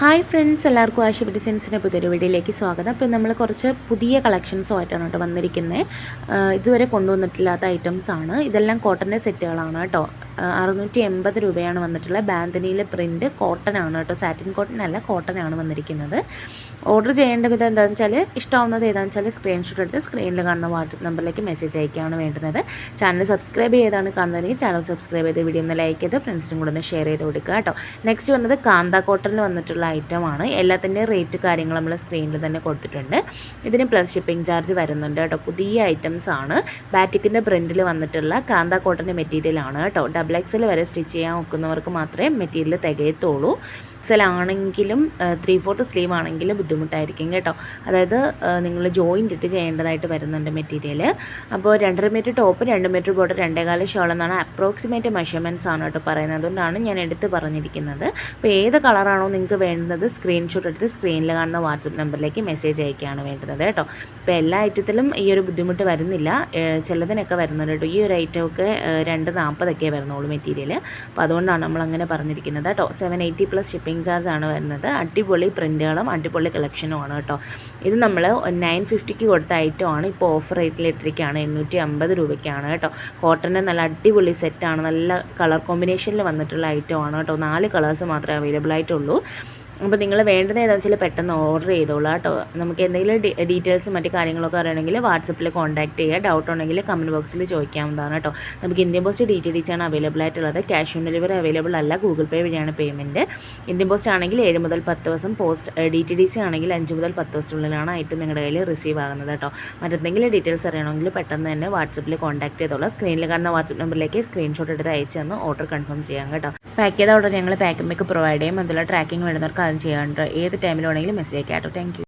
Hi friends എല്ലാവർക്കും ആശുപത്രി ഡിസൈൻസിന്റെ പുതിയൊരു വീഡിയോയിലേക്ക് സ്വാഗതം. അപ്പോൾ നമ്മൾ കുറച്ച് പുതിയ കളക്ഷൻസുമായിട്ടാണ് കേട്ടോ വന്നിരിക്കുന്നത്. ഇതുവരെ കൊണ്ടുവന്നിട്ടില്ലാത്ത ഐറ്റംസ് ആണ്. ഇതെല്ലാം കോട്ടന്റെ സെറ്റുകളാണ് കേട്ടോ. അറുന്നൂറ്റി എൺപത് രൂപയാണ് വന്നിട്ടുള്ളത് ബാന്തനിയിലെ പ്രിന്റ് കോട്ടൺ ആണ് കേട്ടോ. സാറ്റിൻ കോട്ടൺ അല്ല കോട്ടൺ ആണ് വന്നിരിക്കുന്നത്. ഓർഡർ ചെയ്യേണ്ട വിധം എന്താണെന്ന് വെച്ചാൽ ഇഷ്ടമാവുന്നത് ഏതാണെന്ന് വെച്ചാൽ സ്ക്രീൻഷോട്ട് എടുത്ത് സ്ക്രീനിൽ കാണുന്ന വാട്സപ്പ് നമ്പറിലേക്ക് മെസ്സേജ് അയക്കുകയാണ് വേണ്ടുന്നത്. ചാനൽ സബ്സ്ക്രൈബ് ചെയ്താണ് കാണുന്നതെങ്കിൽ ചാനൽ സബ്സ്ക്രൈബ് ചെയ്ത് വീഡിയോ ഒന്ന് ലൈക്ക് ചെയ്ത് ഫ്രണ്ട്സിനും കൂടെ ഒന്ന് ഷെയർ ചെയ്ത് കൊടുക്കുക കേട്ടോ. നെക്സ്റ്റ് വന്നത് കാന്ത കോട്ടണിൽ വന്നിട്ടുള്ള ഐറ്റമാണ്. എല്ലാത്തിന്റെയും റേറ്റ് കാര്യങ്ങൾ നമ്മൾ സ്ക്രീനിൽ തന്നെ കൊടുത്തിട്ടുണ്ട്. ഇതിന് പ്ലസ് ഷിപ്പിംഗ് ചാർജ് വരുന്നുണ്ട് കേട്ടോ. പുതിയ ഐറ്റംസ് ആണ്. ബാറ്റിക്കിന്റെ പ്രിന്റിൽ വന്നിട്ടുള്ള കാന്ത കോട്ടന്റെ മെറ്റീരിയൽ ആണ് കേട്ടോ. ഡബിൾ എക്സിൽ വരെ സ്റ്റിച്ച് ചെയ്യാൻ നോക്കുന്നവർക്ക് മാത്രമേ മെറ്റീരിയൽ തികയത്തുള്ളൂ. എക്സൽ ആണെങ്കിലും ത്രീ ഫോർത്ത് സ്ലീവ് ആണെങ്കിലും ബുദ്ധിമുട്ടായിരിക്കും കേട്ടോ. അതായത് നിങ്ങൾ ജോയിന്റ് ഇട്ട് ചെയ്യേണ്ടതായിട്ട് വരുന്നുണ്ട് മെറ്റീരിയൽ അപ്പോൾ രണ്ടര മീറ്റർ ടോപ്പ് രണ്ട് മീറ്റർ ബോർഡർ രണ്ടേകാല ഷോൾ എന്നാണ് അപ്രോക്സിമേറ്റ് മെഷർമെന്റ്സ് ആണ് കേട്ടോ പറയുന്നത്. അതുകൊണ്ടാണ് ഞാൻ എടുത്ത് പറഞ്ഞിരിക്കുന്നത്. അപ്പോൾ ഏത് കളറാണോ നിങ്ങൾക്ക് വേണ്ടത് സ്ക്രീൻഷോട്ട് എടുത്ത് സ്ക്രീനിൽ കാണുന്ന വാട്സപ്പ് നമ്പറിലേക്ക് മെസ്സേജ് അയക്കുകയാണ് വേണ്ടത് കേട്ടോ. ഇപ്പോൾ എല്ലാ ഐറ്റത്തിലും ഈ ഒരു ബുദ്ധിമുട്ട് വരുന്നില്ല. ചിലതിനൊക്കെ വരുന്നുണ്ട് കേട്ടോ. ഈ ഒരു ഐറ്റമൊക്കെ രണ്ട് നാൽപ്പതൊക്കെ വരുന്നുള്ളൂ മെറ്റീരിയൽ അപ്പോൾ അതുകൊണ്ടാണ് നമ്മൾ അങ്ങനെ പറഞ്ഞിരിക്കുന്നത് കേട്ടോ. Seven eighty plus shipping charge ആണ് വരുന്നത്. അടിപൊളി പ്രിന്റുകളും അടിപൊളി കളക്ഷനുമാണ് കേട്ടോ. ഇത് നമ്മൾ നയൻ ഫിഫ്റ്റിക്ക് കൊടുത്ത ഐറ്റം ആണ്. ഇപ്പോൾ ഓഫർ റേറ്റിൽ ഇട്ടിരിക്കുകയാണ്. എണ്ണൂറ്റി അമ്പത് രൂപയ്ക്കാണ് കേട്ടോ. കോട്ടന്റെ നല്ല അടിപൊളി സെറ്റാണ് നല്ല കളർ കോമ്പിനേഷനിൽ വന്നിട്ടുള്ള ഐറ്റം ആണ് കേട്ടോ. നാല് കളേഴ്സ് മാത്രമേ അവൈലബിൾ ആയിട്ടുള്ളൂ. അപ്പോൾ നിങ്ങൾ വേണ്ടത് ഏതാണെന്ന് വെച്ചാൽ പെട്ടെന്ന് ഓർഡർ ചെയ്തോളൂ കേട്ടോ നമുക്ക് എന്തെങ്കിലും ഡീറ്റെയിൽസും മറ്റു കാര്യങ്ങളൊക്കെ അറിയണമെങ്കിൽ വാട്സപ്പിൽ കോൺടാക്ട് ചെയ്യുക ഡൗട്ട് ഉണ്ടെങ്കിൽ കമന്റ് ബോക്സിൽ ചോദിക്കാവുന്നതാണ് കേട്ടോ നമുക്ക് Indian post D T D ആണ് അവൈലബിൾ ആയിട്ടുള്ളത്. ക്യാഷ് ഓൺ ഡെലിവറി അവൈലബിൾ അല്ല. ഗൂഗിൾ പേ വഴിയാണ് പേയ്മെന്റ് ഇന്ത്യൻ പോസ്റ്റ് ആണെങ്കിൽ ഏഴ് മുതൽ പത്ത് ദിവസം post D T D C ആണെങ്കിൽ അഞ്ച് മുതൽ പത്ത് ദിവസത്തിനുള്ളിലാണ് ഐറ്റം നിങ്ങളുടെ കയ്യിൽ റിസീവ് ആകുന്നത് കേട്ടോ മറ്റെന്തെങ്കിലും ഡീറ്റെയിൽസ് അറിയണമെങ്കിൽ പെട്ടെന്ന് തന്നെ വാട്സപ്പിൽ കോൺടാക്ട് ചെയ്തോളാം. സ്ക്രീനിൽ കാണുന്ന വാട്സപ്പ് നമ്പറിലേക്ക് സ്ക്രീൻഷോട്ട് എടുത്ത് അയച്ചു തന്ന് ഓർഡർ കൺഫേം ചെയ്യാം കേട്ടോ. പാക്ക് ചെയ്ത ഓർഡർ ഞങ്ങൾ പാക്കിംഗ് പ്രൊവൈഡ് ചെയ്യും. അതിലുള്ള ട്രാക്കിംഗ് വേണ്ടുന്നവർക്ക് അതും ചെയ്യാറുണ്ട് ഏത് ടൈമിൽ വേണമെങ്കിലും മെസ്സേജ് അയക്കാം കേട്ടോ. താങ്ക്